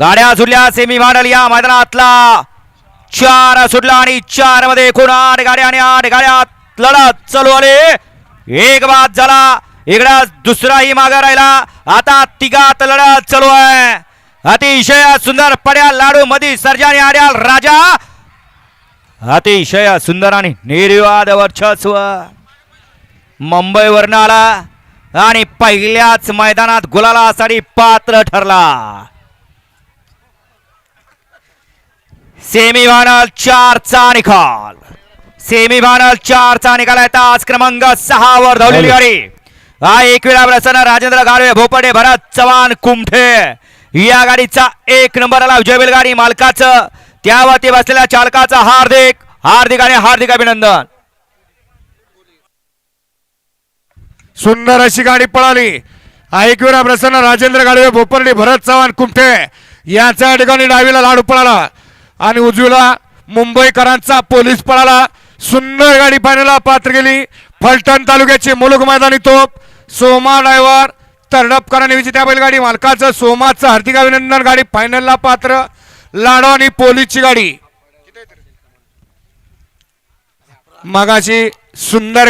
गाड्या सुटल्या semi final या मैदानातला. चार सुटला आणि चारमध्ये एकूण आठ गाड्या आणि आठ गाड्यात लढत चालू आले. एक बाद झाला इकडा दुसराही मागा राहिला. आता तिघात लढत चालू आहे. अतिशय सुंदर पड्या लाडू मधी सर्जानी आड्याल राजा. अतिशय सुंदर आणि निर्वाद वर्चस्व. मुंबईवरनं आला आणि पहिल्याच मैदानात गुलालासाठी पात्र ठरला. सेमी फायनल चारचा निकाल सेमी फायनल चारचा निकाल आहे तास क्रमांक सहा वर धावलेली गाडी. हा एक वेळा प्रसन्न राजेंद्र गाडवे भोपडे भरत चव्हाण कुमठे. या गाडीचा एक नंबर आला विजय गाडी मालकाचं. त्यावरती बसलेल्या चालकाचं हार्दिक हार्दिक आणि हार्दिक अभिनंदन. सुंदर अशी गाडी पळाली. ऐकविरा प्रसन्न राजेंद्र गाडवे भोपर्डी भरत चव्हाण कुमठे. याच्या ठिकाणी डावीला लाडू पळाला. आणि उजवीला मुंबईकरांचा पोलीस पळाला. सुंदर गाडी पाण्याला पात्र गेली. फलटण तालुक्याची मुलुक मैदानी तोप सोमा ड्रायव्हर तरडपकरांनी आणि विजेत्या बैलगाडी मालकाचं. सोमाचं हार्दिक अभिनंदन. गाडी फायनलला पात्र. लाडो आणि पोलीसची गाडी. मगाशी सुंदर